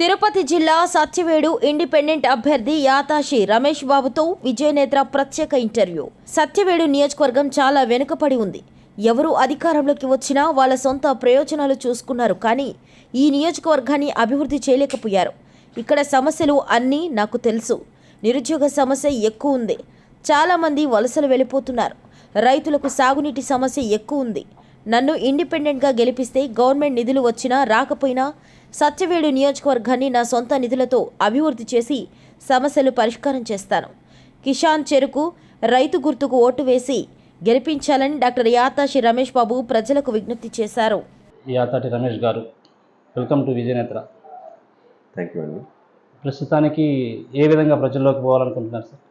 తిరుపతి జిల్లా సత్యవేడు ఇండిపెండెంట్ అభ్యర్థి యాతాషి రమేష్ బాబుతో విజయనేత్ర ప్రత్యేక ఇంటర్వ్యూ. సత్యవేడు నియోజకవర్గం చాలా వెనుకపడి ఉంది. ఎవరు అధికారంలోకి వచ్చినా వాళ్ళ సొంత ప్రయోజనాలు చూసుకున్నారు కానీ ఈ నియోజకవర్గాన్ని అభివృద్ధి చేయలేకపోయారు. ఇక్కడ సమస్యలు అన్నీ నాకు తెలుసు. నిరుద్యోగ సమస్య ఎక్కువ ఉంది. చాలామంది వలసలు వెళ్ళిపోతున్నారు. రైతులకు సాగునీటి సమస్య ఎక్కువ ఉంది. నన్ను ఇండిపెండెంట్గా గెలిపిస్తే గవర్నమెంట్ నిధులు వచ్చినా రాకపోయినా సత్యవేడు నియోజకవర్గాన్ని నా సొంత నిధులతో అభివృద్ధి చేసి సమస్యలు పరిష్కారం చేస్తాను. కిషాన్ చెరుకు రైతు గుర్తుకు ఓటు వేసి గెలిపించాలని డాక్టర్ యాతాషి రమేష్ బాబు ప్రజలకు విజ్ఞప్తి చేశారు. యాతాటి రమేష్ గారు welcome to Vijayanetra. Thank you అండి ప్రస్తుతానికి ఏ విధంగా ప్రజల్లోకి పోవాలనుకుంటున్నారు సార్?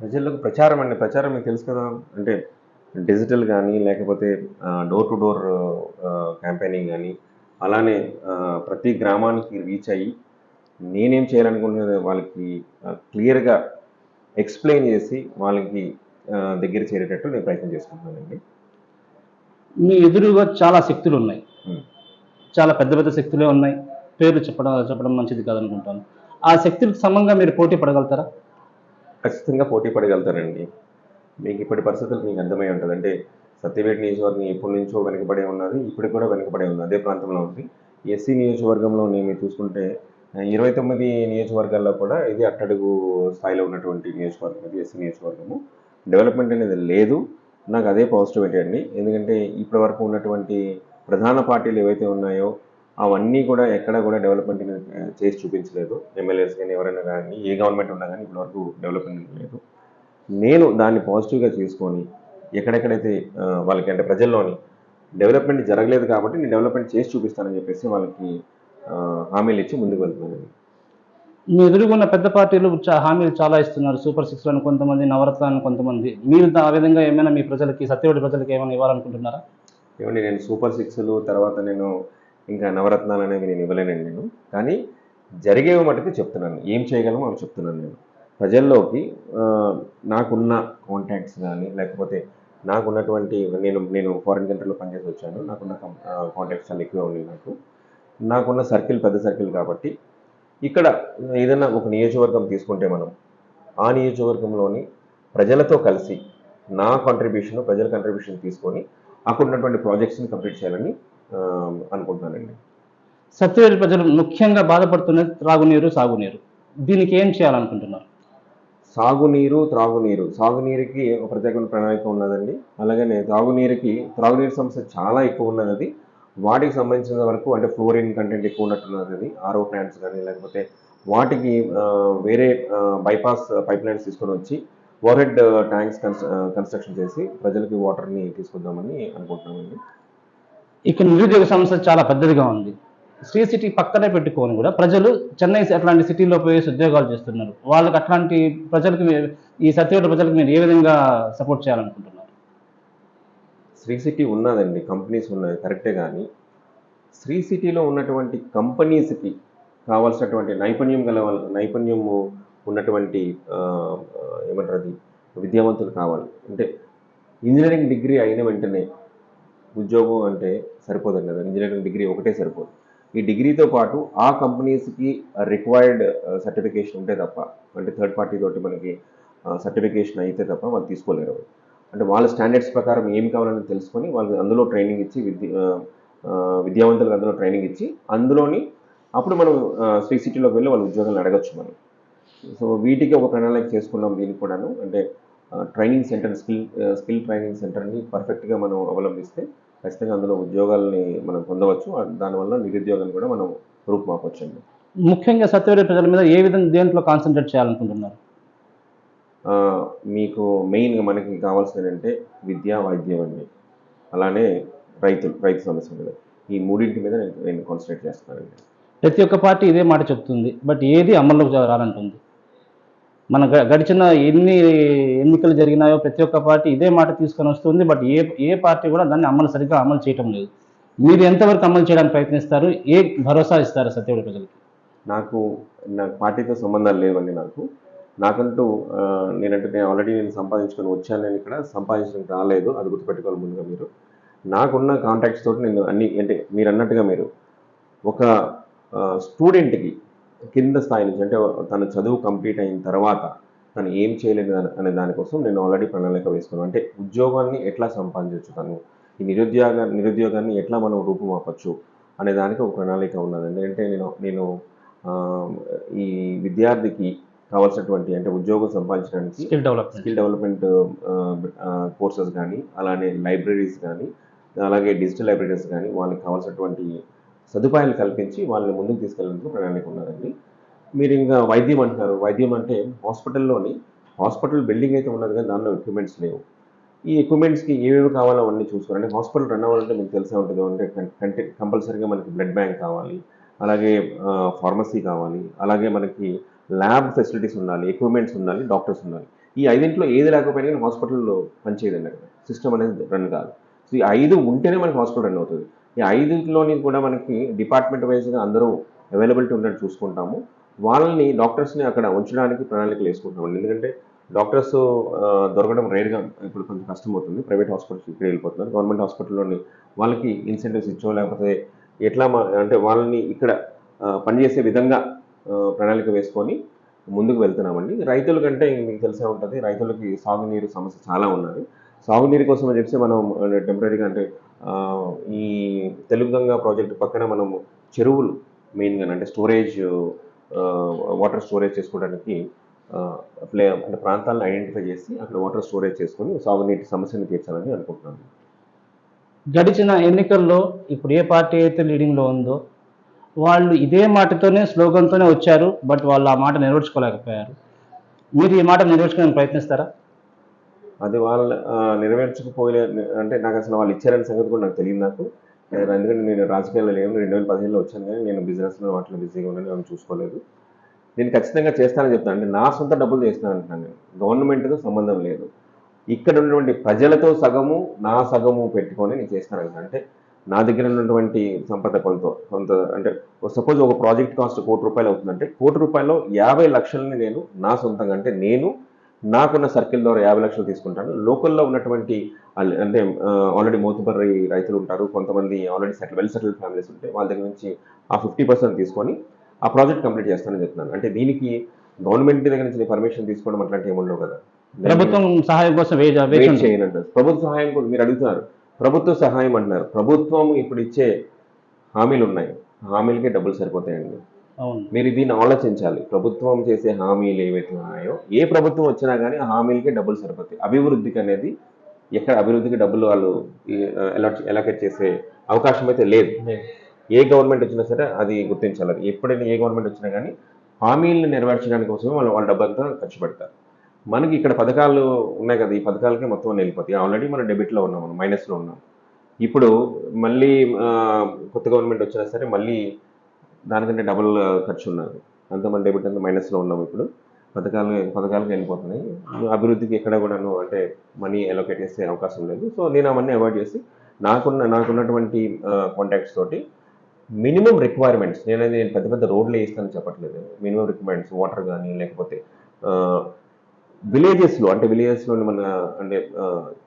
ప్రజలకు ప్రచారం అండి ప్రచారం మీకు తెలుసు కదా. అంటే డిజిటల్ కానీ లేకపోతే డోర్ టు డోర్ క్యాంపెయినింగ్ కానీ అలానే ప్రతి గ్రామానికి రీచ్ అయ్యి నేనేం చేయాలనుకుంటున్నది వాళ్ళకి క్లియర్గా ఎక్స్ప్లెయిన్ చేసి వాళ్ళకి దగ్గర చేరేటట్టు నేను ప్రయత్నం చేసుకుంటున్నానండి మీ ఎదురుగా చాలా శక్తులు ఉన్నాయి. చాలా పెద్ద పెద్ద శక్తులే ఉన్నాయి. పేర్లు చెప్పడం చెప్పడం మంచిది కాదనుకుంటాను. ఆ శక్తులకు సమంగా మీరు పోటీ పడగలుగుతారా? ఖచ్చితంగా పోటీ పడగలుగుతారండి మీకు ఇప్పటి పరిస్థితులు మీకు అర్థమై ఉంటుంది. అంటే సత్యవేట నియోజకవర్గం ఎప్పటి నుంచో వెనుకబడే ఉన్నది ఇప్పటికి కూడా వెనుకబడే ఉంది అదే ప్రాంతంలో ఉంది. ఎస్సీ నియోజకవర్గంలో నేను చూసుకుంటే ఇరవై తొమ్మిది నియోజకవర్గాల్లో కూడా ఇది అట్టడుగు స్థాయిలో ఉన్నటువంటి నియోజకవర్గం ఇది ఎస్సీ నియోజకవర్గము. డెవలప్మెంట్ అనేది లేదు. నాకు అదే పాజిటివిటీ అండి. ఎందుకంటే ఇప్పటి వరకు ఉన్నటువంటి ప్రధాన పార్టీలు ఏవైతే ఉన్నాయో అవన్నీ కూడా ఎక్కడ కూడా డెవలప్మెంట్ చేసి చూపించలేదు. ఎమ్మెల్యేస్ కానీ ఎవరైనా కానీ ఏ గవర్నమెంట్ ఉన్నా కానీ ఇప్పటివరకు డెవలప్మెంట్ లేదు. నేను దాన్ని పాజిటివ్గా తీసుకొని ఎక్కడెక్కడైతే వాళ్ళకి అంటే ప్రజల్లోని డెవలప్మెంట్ జరగలేదు కాబట్టి నేను డెవలప్మెంట్ చేసి చూపిస్తానని చెప్పేసి వాళ్ళకి హామీలు ఇచ్చి ముందుకు వెళ్తున్నాను. మీ ఎదురుగున్న పెద్ద పార్టీలు హామీలు చాలా ఇస్తున్నారు. సూపర్ సిక్స్ అని కొంతమంది నవరత్న కొంతమంది. మీరు ఆ విధంగా ఏమైనా మీ ప్రజలకి సత్యవేడి ప్రజలకి ఏమైనా ఇవ్వాలనుకుంటున్నారా? ఏమండి నేను సూపర్ సిక్స్లు తర్వాత నేను ఇంకా నవరత్నాలు అనేవి నేను ఇవ్వలేనండి నేను. కానీ జరిగేవి మటుకు చెప్తున్నాను. ఏం చేయగలమో అవి చెప్తున్నాను నేను. ప్రజల్లోకి నాకున్న కాంటాక్ట్స్ కానీ లేకపోతే నాకున్నటువంటి నేను నేను ఫారిన్ కంట్రీలో పనిచేసి వచ్చాను. నాకున్న కాంటాక్ట్స్ చాలా ఎక్కువ ఉన్నాయి నాకు. నాకున్న సర్కిల్ పెద్ద సర్కిల్ కాబట్టి ఇక్కడ ఏదైనా ఒక నియోజకవర్గం తీసుకుంటే మనం ఆ నియోజకవర్గంలోని ప్రజలతో కలిసి నా కాంట్రిబ్యూషన్ ప్రజల కాంట్రిబ్యూషన్ తీసుకొని అక్కడ ఉన్నటువంటి ప్రాజెక్ట్స్ని కంప్లీట్ చేయాలని అనుకుంటున్నానండి. సత్యవేడి ప్రజలు ముఖ్యంగా బాధపడుతున్నది త్రాగునీరు సాగునీరు. దీనికి ఏం చేయాలనుకుంటున్నారు? సాగునీరు త్రాగునీరు. సాగునీరుకి ఒక ప్రత్యేకమైన ప్రణాళిక ఉన్నదండి. అలాగనే త్రాగునీరుకి త్రాగునీరు సమస్య చాలా ఎక్కువ ఉన్నది అది వాటికి సంబంధించిన వరకు అంటే ఫ్లోరిన్ కంటెంట్ ఎక్కువ ఉన్నట్టున్నది అది ఆరో ప్లాంట్స్ కానీ లేకపోతే వాటికి వేరే బైపాస్ పైప్ లైన్స్ తీసుకొని వచ్చి ఓవర్ హెడ్ ట్యాంక్స్ కన్స్ట్రక్షన్ చేసి ప్రజలకి వాటర్ని తీసుకుందామని అనుకుంటున్నామండి. ఇక్కడ నిరుద్యోగ సమస్య చాలా పెద్దదిగా ఉంది. శ్రీ సిటీ పక్కనే పెట్టుకొని కూడా ప్రజలు చెన్నై అట్లాంటి సిటీలో పోయి ఉద్యోగాలు చేస్తున్నారు. వాళ్ళకి అట్లాంటి ప్రజలకు ఈ సత్యవేట ప్రజలకు మీరు ఏ విధంగా సపోర్ట్ చేయాలనుకుంటున్నారు? శ్రీ సిటీ ఉన్నదండి కంపెనీస్ ఉన్నాయి కరెక్టే కానీ శ్రీ సిటీలో ఉన్నటువంటి కంపెనీస్కి కావాల్సినటువంటి నైపుణ్యం గల నైపుణ్యము ఉన్నటువంటి ఏమంటారు అది విద్యావంతులు కావాలి. అంటే ఇంజనీరింగ్ డిగ్రీ అయిన వెంటనే ఉద్యోగం అంటే సరిపోదండి కదా ఇంజనీరింగ్ డిగ్రీ ఒకటే సరిపోదు. ఈ డిగ్రీతో పాటు ఆ కంపెనీస్కి రిక్వైర్డ్ సర్టిఫికేషన్ ఉంటే తప్ప అంటే థర్డ్ పార్టీ తోటి మనకి సర్టిఫికేషన్ అయితే తప్ప వాళ్ళు తీసుకోలేరు. అంటే వాళ్ళ స్టాండర్డ్స్ ప్రకారం ఏం కావాలని తెలుసుకొని వాళ్ళకి అందులో ట్రైనింగ్ ఇచ్చి విద్య విద్యావంతులకు అందులో ట్రైనింగ్ ఇచ్చి అందులోని అప్పుడు మనం శ్రీ సిటీలోకి వెళ్ళి వాళ్ళ ఉద్యోగాలను అడగచ్చు మనం. సో వీటికి ఒక ప్రణాళిక చేసుకున్నాం దీనికి కూడాను. అంటే training centre skill skill training సెంటర్ని పర్ఫెక్ట్గా మనం అవలంబిస్తే ఖచ్చితంగా అందులో ఉద్యోగాల్ని మనం పొందవచ్చు. దానివల్ల నిరుద్యోగాన్ని కూడా మనం రూపుమాపవచ్చు అండి ముఖ్యంగా సత్యవేట ప్రజల మీద ఏ విధంగా దేంట్లో కాన్సన్ట్రేట్ చేయాలనుకుంటున్నారు? మీకు మెయిన్గా మనకి కావాల్సింది ఏంటంటే విద్య వైద్యం అండి. అలానే రైతులు రైతు సమస్య మీద ఈ మూడింటి మీద నేను నేను కాన్సన్ట్రేట్ చేస్తున్నానండి ప్రతి ఒక్క పార్టీ ఇదే మాట చెప్తుంది. బట్ ఏది అమల్లోకి రాలంటుంది మన గ- గడిచిన ఎన్ని ఎన్నికలు జరిగినాయో ప్రతి ఒక్క పార్టీ ఇదే మాట తీసుకొని వస్తుంది. బట్ ఏ ఏ పార్టీ కూడా దాన్ని అమలు సరిగ్గా అమలు చేయటం లేదు. మీరు ఎంతవరకు అమలు చేయడానికి ప్రయత్నిస్తారు? ఏ భరోసా ఇస్తారు సత్యవేడ ప్రజలకు? నాకు నాకు పార్టీతో సంబంధాలు లేవండి నాకు. నాకంటూ నేనంటే నేను ఆల్రెడీ నేను సంపాదించుకొని వచ్చాను. నేను ఇక్కడ సంపాదించడానికి రాలేదు. అది గుర్తుపెట్టుకోవాలి ముందుగా మీరు. నాకున్న కాంటాక్ట్స్ తోటి నేను అన్ని అంటే మీరు అన్నట్టుగా మీరు ఒక స్టూడెంట్కి కింద స్థాయి నుంచి అంటే తన చదువు కంప్లీట్ అయిన తర్వాత తను ఏం చేయలేదు అనే- దానికోసం నేను ఆల్రెడీ ప్రణాళిక వేసుకున్నాను. అంటే ఉద్యోగాన్ని ఎట్లా సంపాదించవచ్చు తను? ఈ నిరుద్యోగ నిరుద్యోగాన్ని ఎట్లా మనం రూపుమాపచ్చు అనే దానికి ఒక ప్రణాళిక ఉన్నదండి అంటే నేను నేను ఈ విద్యార్థికి కావాల్సినటువంటి అంటే ఉద్యోగం సంపాదించడానికి skill development skill development courses కానీ అలానే లైబ్రరీస్ కానీ అలాగే డిజిటల్ లైబ్రరీస్ కానీ వాళ్ళకి కావాల్సినటువంటి సదుపాయాలు కల్పించి వాళ్ళని ముందుకు తీసుకెళ్ళేందుకు ప్రణాళిక ఉన్నదండి. మీరు ఇంకా వైద్యం అంటున్నారు. వైద్యం అంటే హాస్పిటల్లోని హాస్పిటల్ బిల్డింగ్ అయితే ఉన్నది కానీ దానిలో ఎక్విప్మెంట్స్ లేవు. ఈ ఎక్విప్మెంట్స్కి ఏవేవి కావాలో అవన్నీ చూసుకోవాలి. అంటే హాస్పిటల్ రన్ అవ్వాలంటే మీకు తెలిసే ఉంటుంది. అంటే కంటే కంపల్సరీగా మనకి బ్లడ్ బ్యాంక్ కావాలి. అలాగే ఫార్మసీ కావాలి. అలాగే మనకి ల్యాబ్ ఫెసిలిటీస్ ఉండాలి ఎక్విప్మెంట్స్ ఉండాలి డాక్టర్స్ ఉండాలి. ఈ ఐదింట్లో ఏది లేకపోయినా కానీ హాస్పిటల్లో పనిచేయదండి అక్కడ. సిస్టమ్ అనేది రన్ కాదు. సో ఈ ఐదు ఉంటేనే మనకి హాస్పిటల్ రన్ అవుతుంది. ఈ ఐదులోని కూడా మనకి డిపార్ట్మెంట్ వైజ్గా అందరూ అవైలబిలిటీ ఉన్నట్టు చూసుకుంటాము. వాళ్ళని డాక్టర్స్ని అక్కడ ఉంచడానికి ప్రణాళికలు వేసుకుంటామండి. ఎందుకంటే డాక్టర్స్ దొరకడం రేర్గా ఇప్పుడు కొంచెం కష్టం అవుతుంది ప్రైవేట్ హాస్పిటల్స్ ఇక్కడ వెళ్ళిపోతున్నారు. గవర్నమెంట్ హాస్పిటల్లోని వాళ్ళకి ఇన్సెంటివ్స్ ఇచ్చో లేకపోతే ఎట్లా అంటే వాళ్ళని ఇక్కడ పనిచేసే విధంగా ప్రణాళిక వేసుకొని ముందుకు వెళ్తున్నామండి. రైతుల కంటే మీకు తెలిసే ఉంటుంది రైతులకి సాగునీరు సమస్య చాలా ఉన్నది. సాగునీరు కోసం అని చెప్పి మనం టెంపరీగా అంటే ఈ తెలుగు గంగా ప్రాజెక్టు పక్కన మనం చెరువులు మెయిన్గా అంటే స్టోరేజ్ వాటర్ స్టోరేజ్ చేసుకోవడానికి ప్లే అంటే ప్రాంతాలను ఐడెంటిఫై చేసి అక్కడ వాటర్ స్టోరేజ్ చేసుకొని సాగునీటి సమస్యను తీర్చాలని అనుకుంటున్నాను. గడిచిన ఎన్నికల్లో ఇప్పుడు ఏ పార్టీ అయితే లీడింగ్లో ఉందో వాళ్ళు ఇదే మాటతోనే స్లోగన్తోనే వచ్చారు బట్ వాళ్ళు ఆ మాట నెరవేర్చుకోలేకపోయారు. మీరు ఈ మాట నెరవేర్చుకోవడానికి ప్రయత్నిస్తారా? అది వాళ్ళ ఆ, నెరవేర్చకపోలే అంటే నాకు అసలు వాళ్ళు ఇచ్చారనే సంగతి కూడా నాకు తెలియదు నాకు. ఎందుకంటే నేను రాజకీయాల్లో లేను రెండు వేల పదిహేనులో వచ్చాను కానీ నేను బిజినెస్లో వాటిలో బిజీగా ఉన్నాను నేను చూసుకోలేదు. నేను ఖచ్చితంగా చేస్తానని చెప్తాను. అంటే నా సొంత డబ్బులు చేస్తాను అంటున్నాను నేను. గవర్నమెంట్తో సంబంధం లేదు. ఇక్కడ ఉన్నటువంటి ప్రజలతో సగము నా సగము పెట్టుకొని నేను చేస్తాను అంటే నా దగ్గర ఉన్నటువంటి సంపద కొంత కొంత అంటే సపోజ్ ఒక ప్రాజెక్ట్ కాస్ట్ కోటి రూపాయలు అవుతుందంటే కోటి రూపాయలు యాభై లక్షలని నేను నా సొంతంగా అంటే నేను నాకున్న సర్కిల్ ద్వారా యాభై లక్షలు తీసుకుంటాను. లోకల్లో ఉన్నటువంటి అంటే ఆల్రెడీ మోతుబర్రి రైతులు ఉంటారు. కొంతమంది already settle well settled families ఉంటాయి వాళ్ళ దగ్గర నుంచి ఆ ఫిఫ్టీ పర్సెంట్ తీసుకొని ఆ ప్రాజెక్ట్ కంప్లీట్ చేస్తానని చెప్తున్నాను. అంటే దీనికి గవర్నమెంట్ దగ్గర నుంచి పర్మిషన్ తీసుకోవడం అట్లాంటి ఏమి ఉండవు కదా. ప్రభుత్వం సహాయం కోసం వేచి వేచి వెయిట్ ఉంది. చేయను అంటారు ప్రభుత్వ సహాయం కూడా మీరు అడుగుతున్నారు. ప్రభుత్వ సహాయం అంటున్నారు. ప్రభుత్వం ఇప్పుడు ఇచ్చే హామీలు ఉన్నాయి. హామీలకే డబ్బులు సరిపోతాయండి. మీరు దీన్ని ఆలోచించాలి. ప్రభుత్వం చేసే హామీలు ఏవైతే ఉన్నాయో ఏ ప్రభుత్వం వచ్చినా కానీ ఆ హామీలకే డబ్బులు సరిపోతాయి. అభివృద్ధికి అనేది ఎక్కడ అభివృద్ధికి డబ్బులు వాళ్ళు ఎలాకేట్ చేసే అవకాశం అయితే లేదు. ఏ గవర్నమెంట్ వచ్చినా సరే అది గుర్తించాలి. అది ఎప్పుడైనా ఏ గవర్నమెంట్ వచ్చినా కానీ హామీలను నెరవేర్చడానికి కోసమే వాళ్ళు వాళ్ళ డబ్బంతా ఖర్చు పెడతారు. మనకి ఇక్కడ పథకాలు ఉన్నాయి కదా ఈ పథకాలకే మొత్తం వెళ్ళిపోతాయి. ఆల్రెడీ మనం డెబిట్లో ఉన్నాం మనం మైనస్లో ఉన్నాం. ఇప్పుడు మళ్ళీ కొత్త గవర్నమెంట్ వచ్చినా సరే మళ్ళీ దానికంటే డబుల్ ఖర్చు ఉన్నది. అంత మన డెబిట్ అంతా మైనస్లో ఉన్నాం ఇప్పుడు. పథకాలు పథకాలకు వెళ్ళిపోతున్నాయి. అభివృద్ధికి ఎక్కడ కూడాను అంటే మనీ అలొకేట్ చేసే అవకాశం లేదు. సో నేను అవన్నీ అవాయిడ్ చేసి నాకున్న నాకున్నటువంటి కాంటాక్ట్స్ తోటి మినిమం రిక్వైర్మెంట్స్ నేనైతే నేను పెద్ద పెద్ద రోడ్లు వేస్తానని చెప్పట్లేదు. మినిమం రిక్వైర్మెంట్స్ వాటర్ కానీ లేకపోతే విలేజెస్లో అంటే విలేజెస్లో మన అంటే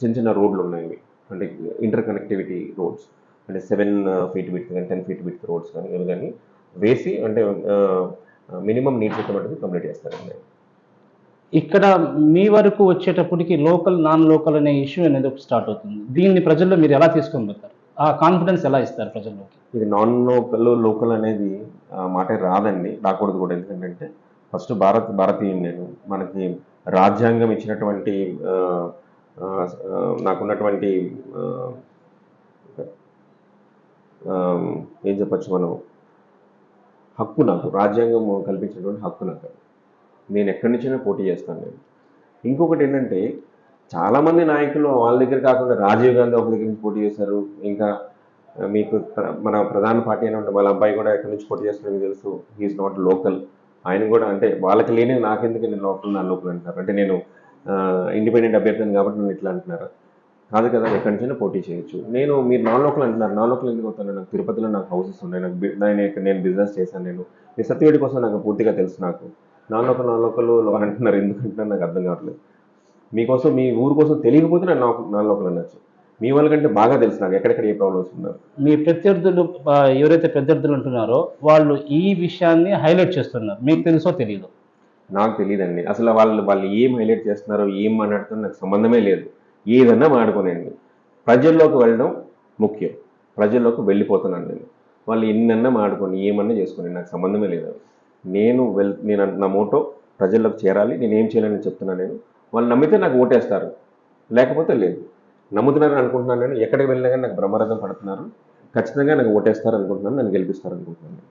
చిన్న చిన్న రోడ్లు ఉన్నాయి. అంటే ఇంటర్ కనెక్టివిటీ రోడ్స్ అంటే సెవెన్ ఫీట్ విత్ కానీ టెన్ ఫీట్ విత్ రోడ్స్ కానీ ఇవి కానీ వేసి అంటే మినిమం నీడ్స్ మటుకు కంప్లీట్ చేస్తారండి. ఇక్కడ మీ వరకు వచ్చేటప్పటికి లోకల్ నాన్ లోకల్ అనే ఇష్యూ అనేది ఒకటి స్టార్ట్ అవుతుంది. దీన్ని ప్రజల్లో మీరు ఎలా తీసుకొని పోతారు? ఆ కాన్ఫిడెన్స్ ఎలా ఇస్తారు ప్రజల్లోకి? ఇది నాన్ లోకల్ లోకల్ అనేది మాటే రాదండి. రాకూడదు కూడా. ఎందుకంటే ఫస్ట్ భారత్ భారతీయుని నేను మనకి రాజ్యాంగం ఇచ్చినటువంటి నాకున్నటువంటి ఏం చెప్పచ్చు మనం? హక్కు నాకు రాజ్యాంగం కల్పించినటువంటి హక్కు నాకు. నేను ఎక్కడి నుంచైనా పోటీ చేస్తాను నేను. ఇంకొకటి ఏంటంటే చాలామంది నాయకులు వాళ్ళ దగ్గర కాకుండా రాజీవ్ గాంధీ ఒక దగ్గర నుంచి పోటీ చేశారు. ఇంకా మీకు మన ప్రధాన పార్టీ అయిన వాళ్ళ అబ్బాయి కూడా ఎక్కడి నుంచి పోటీ చేస్తారో మీకు తెలుసు. హీఈస్ నాట్ లోకల్ ఆయన కూడా అంటే వాళ్ళకి లేని నాకెందుకు నేను లోకల్ నా లోకల్ అంటారు అంటే నేను ఇండిపెండెంట్ అభ్యర్థిని కాబట్టి నన్ను ఇట్లా అంటున్నారు. కాదు కదా ఎక్కడి నుంచైనా పోటీ చేయొచ్చు. నేను మీరు నాన్ లోకల్ అంటున్నారు. నాన్ లోకల్ ఎందుకు అవుతాను నాకు తిరుపతిలో నాకు హౌసెస్ ఉన్నాయి. నాకు నేను ఇక్కడ నేను బిజినెస్ చేశాను నేను. మీ సర్టిఫికేట్ కోసం నాకు పూర్తిగా తెలుసు నాకు. నాన్ లోకల్ నాన్ లోకల్ అంటున్నారు ఎందుకు అంటున్నారు. నాకు అర్థం కావట్లేదు. మీకోసం మీ ఊరు కోసం తెలియకపోతే నేను నాన్ నాన్ లోకల్ అనొచ్చు. మీ వాళ్ళకంటే బాగా తెలుసు నాకు ఎక్కడెక్కడ ఏ ప్రాబ్లమ్స్ ఉన్నారు మీ ప్రత్యర్థులు ఎవరైతే ప్రత్యర్థులు ఉంటున్నారో వాళ్ళు ఈ విషయాన్ని హైలైట్ చేస్తున్నారు. మీకు తెలుసో తెలియదు నాకు తెలియదండి. అసలు వాళ్ళు వాళ్ళు ఏం హైలైట్ చేస్తున్నారో ఏం మాట్లాడుతున్నారో నాకు సంబంధమే లేదు. ఏదన్నా మాడుకోనండి ప్రజల్లోకి వెళ్ళడం ముఖ్యం. ప్రజల్లోకి వెళ్ళిపోతున్నాను నేను. వాళ్ళు ఇన్నన్నా మాడుకోండి ఏమన్నా చేసుకోండి నాకు సంబంధమే లేదు. నేను వెల్ నేను నా మోటో ప్రజల్లోకి చేరాలి. నేను ఏం చేయాలని చెప్తున్నాను నేను. వాళ్ళు నమ్మితే నాకు ఓటేస్తారు. లేకపోతే లేదు. నమ్ముతున్నారని అనుకుంటున్నాను నేను. ఎక్కడికి వెళ్ళినా కానీ నాకు బ్రహ్మరథం పడుతున్నారు. ఖచ్చితంగా నాకు ఓటేస్తారు అనుకుంటున్నాను నన్ను గెలిపిస్తారు అనుకుంటున్నాను